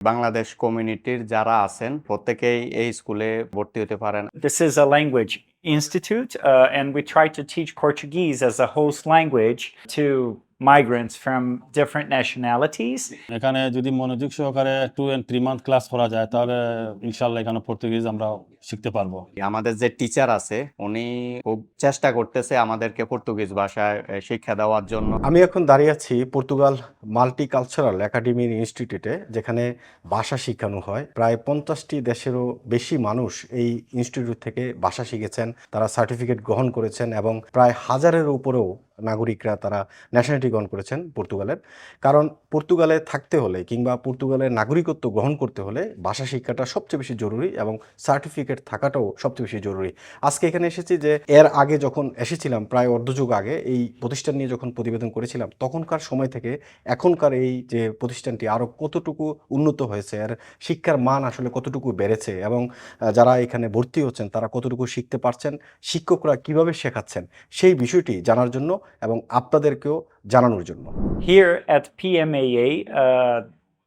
বাংলাদেশ কমিউনিটির যারা আছেন প্রত্যেকেই এই স্কুলে ভর্তি হতে পারেন। This is a language institute and we try to teach Portuguese as a host language to migrants from different nationalities এখানে যদি মনোযোগ সহকারে two and three month class করা যায় তাহলে ইনশাল্লাহ এখানে পর্তুগিজ আমরা শিখতে পারব। আমাদের যে টিচার আছে উনি খুব চেষ্টা করতেছে আমাদেরকে পর্তুগিজ ভাষায় শিক্ষা দেওয়ার জন্য। আমি এখন দাঁড়িয়ে আছি পর্তুগাল মাল্টিকালচারাল একাডেমির ইনস্টিটিউটে যেখানে ভাষা শিখানো হয়। প্রায় পঞ্চাশটি দেশেরও বেশি মানুষ এই ইনস্টিটিউট থেকে ভাষা শিখেছেন তারা সার্টিফিকেট গ্রহণ করেছেন এবং প্রায় হাজারের উপরেও নাগরিকরা তারা ন্যাশনালিটি গ্রহণ করেছেন পর্তুগালের। কারণ পর্তুগালে থাকতে হলে কিংবা পর্তুগালের নাগরিকত্ব গ্রহণ করতে হলে ভাষা শিক্ষাটা সবচেয়ে বেশি জরুরি এবং সার্টিফিকেট থাকাটাও সবচেয়ে বেশি জরুরি। আজকে এখানে এসেছি যে এর আগে যখন এসেছিলাম প্রায় অর্ধযুগ আগে এই প্রতিষ্ঠান নিয়ে যখন প্রতিবেদন করেছিলাম তখনকার সময় থেকে এখনকার এই যে প্রতিষ্ঠানটি আরও কতটুকু উন্নত হয়েছে আর শিক্ষার মান আসলে কতটুকু বেড়েছে এবং যারা এখানে ভর্তি হচ্ছেন তারা কতটুকু শিখতে পারছেন শিক্ষকরা কীভাবে শেখাচ্ছেন সেই বিষয়টি জানার জন্য এবং আপনাদেরকেও জানানোর জন্য। Here at uh,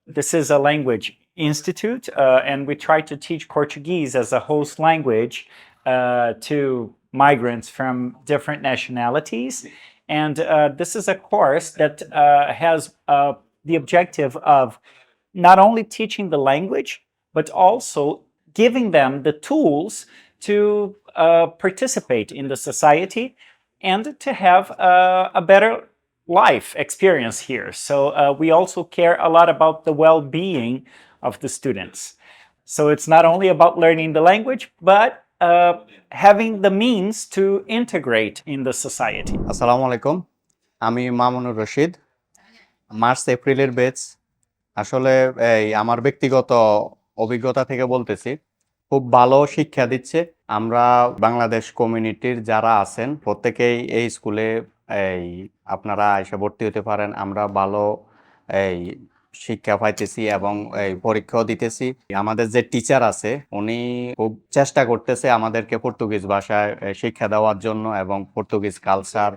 this is a language institute, uh, and we try to teach Portuguese as a host language uh, to migrants from different nationalities. And uh, this is a course that has the objective of not only teaching the language, but also giving them the tools to uh, participate in the society and to have uh, a better life experience here. So uh, we also care a lot about the well-being of the students. So it's not only about learning the language, but uh, having the means to integrate in the society. আসসালামু আলাইকুম আমি Mamunur Rashid. March এপ্রিলের বেচ আসলে এই আমার ব্যক্তিগত অভিজ্ঞতা থেকে বলতেছি খুব ভালো শিক্ষা দিচ্ছে। আমরা বাংলাদেশ কমিউনিটির যারা আছেন প্রত্যেকেই এই স্কুলে এই আপনারা এসে ভর্তি হতে পারেন। আমরা ভালো এই শিক্ষা পাইতেছি এবং এই পরীক্ষাও দিতেছি। আমাদের যে টিচার আছে, উনি খুব চেষ্টা করতেছে আমাদেরকে পর্তুগিজ ভাষায় শিক্ষা দেওয়ার জন্য এবং পর্তুগিজ কালচার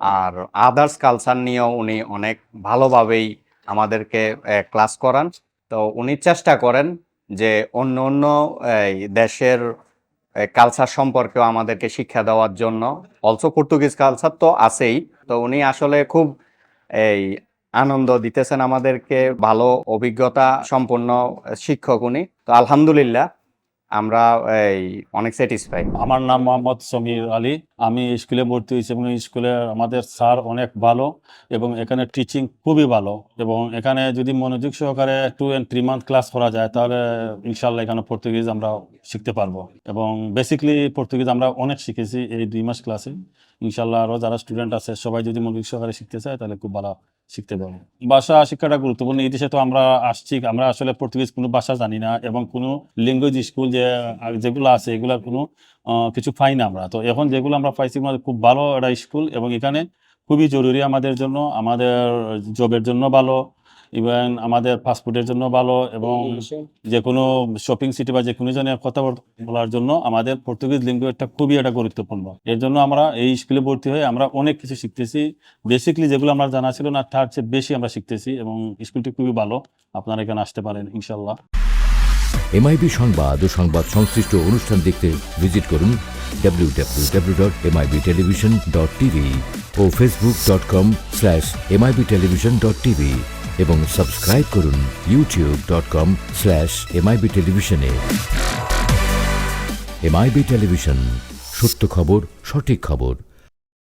আর আদার্স কালচার নিয়েও উনি অনেক ভালোভাবেই আমাদেরকে ক্লাস করান। তো উনি চেষ্টা করেন যে অন্য অন্য দেশের কালচার সম্পর্কেও আমাদেরকে শিক্ষা দেওয়ার জন্য। অলসো পর্তুগিজ কালচার তো আছেই। তো উনি আসলে খুব, এই আনন্দ দিতেছেন আমাদেরকে, ভালো অভিজ্ঞতা সম্পন্ন শিক্ষক উনি। তো আলহামদুলিল্লাহ, আমরা এই অনেক স্যাটিসফাই আমার নাম মোহাম্মদ সমীর আলী। আমি স্কুলে ভর্তি হয়েছি এবং স্কুলে আমাদের স্যার অনেক ভালো এবং এখানে টিচিং খুবই ভালো এবং এখানে যদি মনোযোগ সহকারে two and three month class করা যায়, তাহলে ইনশাল্লাহ এখানে পর্তুগিজ আমরা শিখতে পারব। এবং বেসিকলি পর্তুগিজ আমরা অনেক শিখেছি এই দুই মাস ক্লাসে ইনশাল্লাহ আরও যারা স্টুডেন্ট আছে, সবাই যদি মনোযোগ সহকারে শিখতে চায়, তাহলে খুব ভালো শিখতে পারব। ভাষা শিক্ষাটা গুরুত্বপূর্ণ। এই দেশে তো আমরা আসছি। আমরা আসলে পর্তুগিজ কোনো ভাষা জানি না এবং কোনো ল্যাঙ্গুয়েজ স্কুল যে যেগুলো আছে, এগুলোর কোনো কিছু পাই না আমরা। তো এখন যেগুলো আমরা পাইছি আমাদের খুব ভালো একটা স্কুল এবং এখানে খুবই জরুরি আমাদের জন্য, আমাদের জবের জন্য ভালো। ইভেন আমাদের পাসপোর্টের জন্য ভালো এবং যে কোনো শপিং সিটি বা যে কোনো জনের কথা বলার জন্য আমাদের পর্তুগিজ ল্যাঙ্গুয়েজটা খুবই একটা গুরুত্বপূর্ণ। এর জন্য আমরা এই স্কুলে ভর্তি হয়ে আমরা অনেক কিছু শিখতেছি। বেসিকলি যেগুলো আমরা জানা ছিল না তার চেয়ে বেশি আমরা শিখতেছি এবং স্কুলটি খুবই ভালো। আপনারা এখানে আসতে পারেন ইনশাল্লাহ এমআইবি সংবাদ ও সংবাদ সংশ্লিষ্ট অনুষ্ঠান দেখতে ভিজিট করুন www.mibtelevision.tv ও facebook.com slash MIB television dot TV এবং সাবস্ক্রাইব করুন YouTube dot com slash MIB টেলিভিশনে এমআইবি টেলিভিশন সত্য খবর, সঠিক খবর।